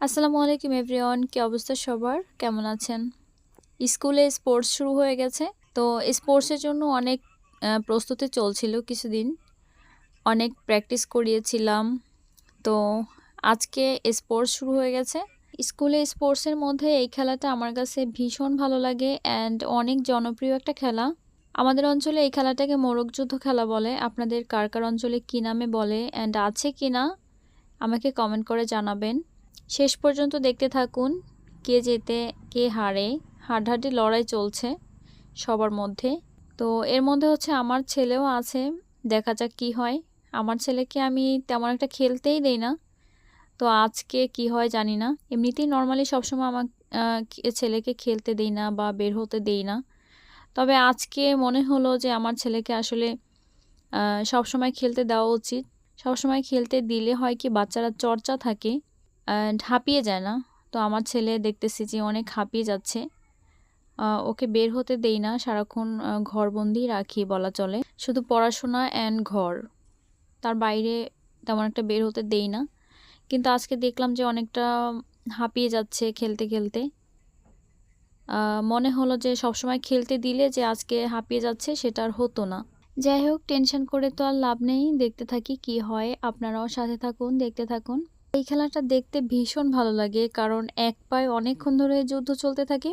আসসালামু আলাইকুম, এভরিওয়ান। কি অবস্থা সবার? কেমন আছেন? স্কুলে স্পোর্টস শুরু হয়ে গেছে। তো স্পোর্টসের জন্য অনেক প্রস্তুতি চলছিল কিছুদিন। অনেক প্র্যাকটিস করিয়েছিলাম। তো আজকে স্পোর্টস শুরু হয়ে গেছে। স্কুলে স্পোর্টসের মধ্যে এই খেলাটা আমার কাছে ভীষণ ভালো লাগে অ্যান্ড অনেক জনপ্রিয় একটা খেলা। আমাদের অঞ্চলে এই খেলাটাকে মোরগযুদ্ধ খেলা বলে। আপনাদের কার কার অঞ্চলে কী নামে বলে অ্যান্ড আছে কি না, আমাকে কমেন্ট করে জানাবেন। শেষ পর্যন্ত দেখতে থাকুন কে জেতে, কে হারে। হাড্ডাহাড্ডি লড়াই চলছে সবার মধ্যে। তো এর মধ্যে হচ্ছে আমার ছেলেও আছে, দেখা যাক কি হয়। আমার ছেলেকে আমি তেমন একটা খেলতেই দেই না। তো আজকে কি হয় জানি না। এমনিতেই নর্মালি সবসময় আমার ছেলেকে খেলতে দেই না বা বের হতে দেই না। তবে আজকে মনে হলো যে আমার ছেলেকে আসলে সবসময় খেলতে দেওয়া উচিত। সবসময় খেলতে দিলে হয় কি বাচ্চারা চর্চা থাকে। হাঁপিয়ে যায় না। তো আমার ছেলে দেখতেছি যে অনেক হাঁপিয়ে যাচ্ছে। ওকে বের হতে দেই না। সারাক্ষণ ঘরবন্দি রাখি বলা চলে। শুধু পড়াশোনা অ্যান্ড ঘর। তার বাইরে তেমন একটা বের হতে দেই না। কিন্তু আজকে দেখলাম যে অনেকটা হাঁপিয়ে যাচ্ছে খেলতে খেলতে। মনে হলো যে সবসময় খেলতে দিলে যে আজকে হাঁপিয়ে যাচ্ছে সেটা আর হতো না। যাই হোক, টেনশন করে তো আর লাভ নেই। দেখতে থাকি কি হয়। আপনারাও সাথে থাকুন, দেখতে থাকুন। এই খেলাটা দেখতে ভীষণ ভালো লাগে, কারণ এক পায়ে অনেকক্ষণ ধরে যুদ্ধ চলতে থাকে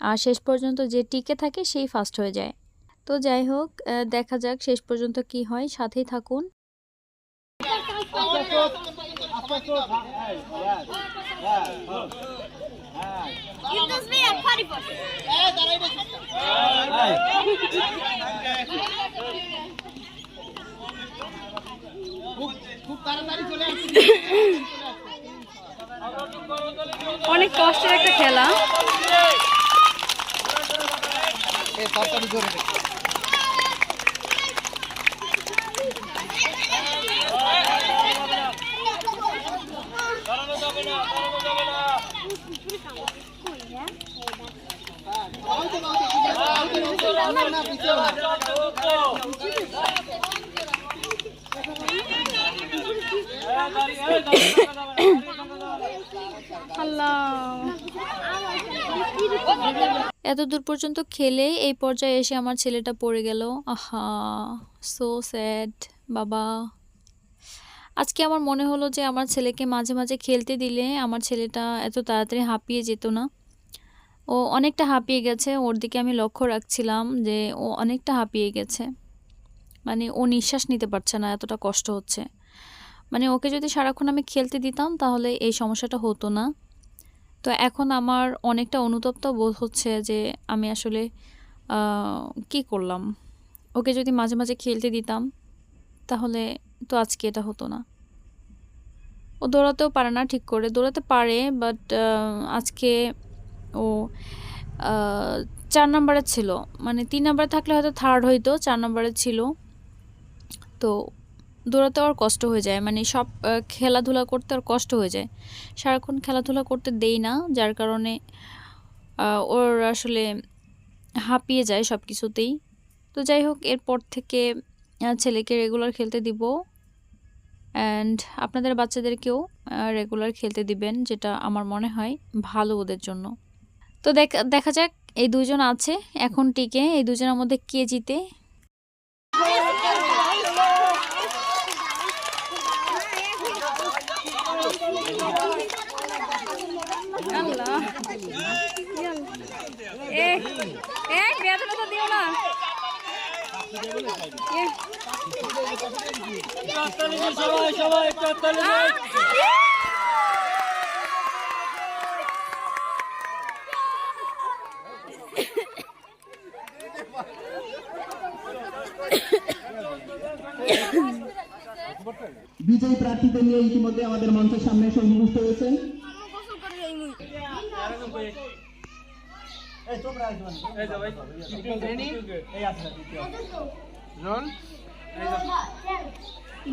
আর শেষ পর্যন্ত যে টিকে থাকে সেই ফার্স্ট হয়ে যায় তো যাই হোক দেখা যাক শেষ পর্যন্ত কি হয়, সাথেই থাকুন me a party bus. অনেক কষ্টের একটা খেলা। এত দূর পর্যন্ত খেলে এই পর্যায়ে এসে আমার ছেলেটা পড়ে গেল। আহা সো স্যাড বাবা। আজকে আমার মনে হলো যে আমার ছেলেকে মাঝে মাঝে খেলতে দিলে আমার ছেলেটা এত তাড়াতাড়ি হাঁপিয়ে যেত না। ও অনেকটা হাঁপিয়ে গেছে। ওর দিকে আমি লক্ষ্য রাখছিলাম যে ও অনেকটা হাঁপিয়ে গেছে। মানে ও নিঃশ্বাস নিতে পারছে না, এতটা কষ্ট হচ্ছে। মানে ওকে যদি সারাক্ষণ আমি খেলতে দিতাম, তাহলে এই সমস্যাটা হতো না। তো এখন আমার অনেকটা অনুতপ্ত বোধ হচ্ছে যে আমি আসলে কি করলাম? ওকে যদি মাঝে মাঝে খেলতে দিতাম, তাহলে তো আজকে এটা হতো না। ও দৌড়াতেও পারে না ঠিক করে। দৌড়াতে পারে বাট আজকে ও চার নম্বরে ছিল। মানে তিন নম্বরে থাকলে হয়তো থার্ড হইতো, চার নম্বরে ছিল। তো দৌড়াতে আর কষ্ট হয়ে যায়। মানে সব খেলাধুলা করতে আর কষ্ট হয়ে যায়। সারাক্ষণ খেলাধুলা করতে দেই না, যার কারণে ওর আসলে হাঁপিয়ে যায় সব কিছুতেই তো যাই হোক, এরপর থেকে ছেলেকে রেগুলার খেলতে দিব। অ্যান্ড আপনাদের বাচ্চাদেরকেও রেগুলার খেলতে দিবেন, যেটা আমার মনে হয় ভালো ওদের জন্য। তো দেখা দেখা যাক, এই দুজন আছে, এখন টিকে, এই দুজনের মধ্যে কে জিতে। এ এ বেদনা তো দিও না। এ, বিজয়ী প্রার্থীদের নিয়ে ইতিমধ্যে আমাদের মঞ্চের সামনে এসে উপস্থিত হয়েছেন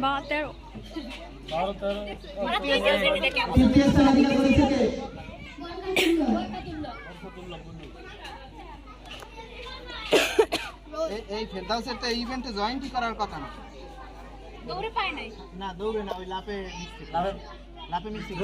বা তেরো তৃতীয় স্থান অধিকার করেছে কে? এই- এই ফেরদাউসের তো ইভেন্টে জয়েন্টই করার কথা না। দৌড়ে পায় নাই। না দৌড়ে না ওই লাপে লাপে মিস্ত্রি